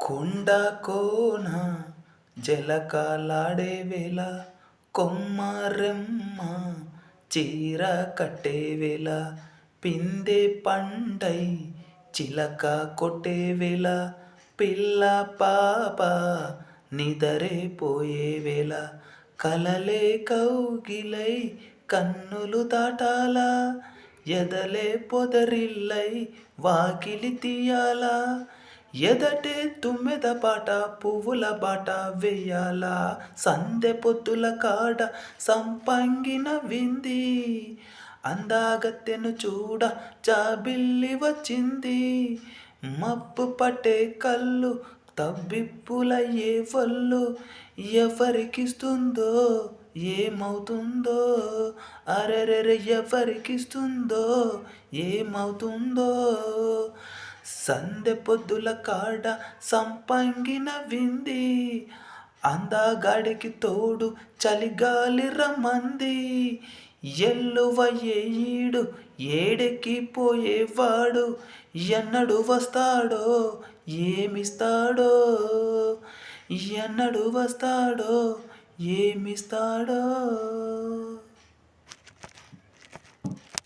కొండ కోన జలకాలాడే వేళ కొమ్మరెమ్మ చీర కట్టే వేళ పిందె పండై చిలక కొట్టే వేళ పిల్ల పాప నిదరే పోయే వేళ కలలే కౌగిలై కన్నులు దాటాలా ఎదలే పొదరిల్లై వాకిలి తీయాలా ఎదటే తుమ్మెద పాట పువ్వుల బాట వెయ్యాలా సందె పొద్దుల కాడ సంపంగిన వింది. అందాగత్తెను చూడ జాబిల్లి వచ్చింది. మబ్బు పట్టే కళ్ళు తబ్బిప్పులయ్యే వల్లు ఎవరికిస్తుందో ఏమవుతుందో? అరెరెరె ఎవరికిస్తుందో ఏమవుతుందో? సందె పొద్దుల కాడ సంపంగిన వింది. అందగాడికి తోడు చలిగాలి రమ్మంది. ఎల్లువ ఏడు ఏడెక్కి పోయేవాడు. ఎన్నడు వస్తాడో ఏమిస్తాడో? ఎన్నడు వస్తాడో ఏమిస్తాడో?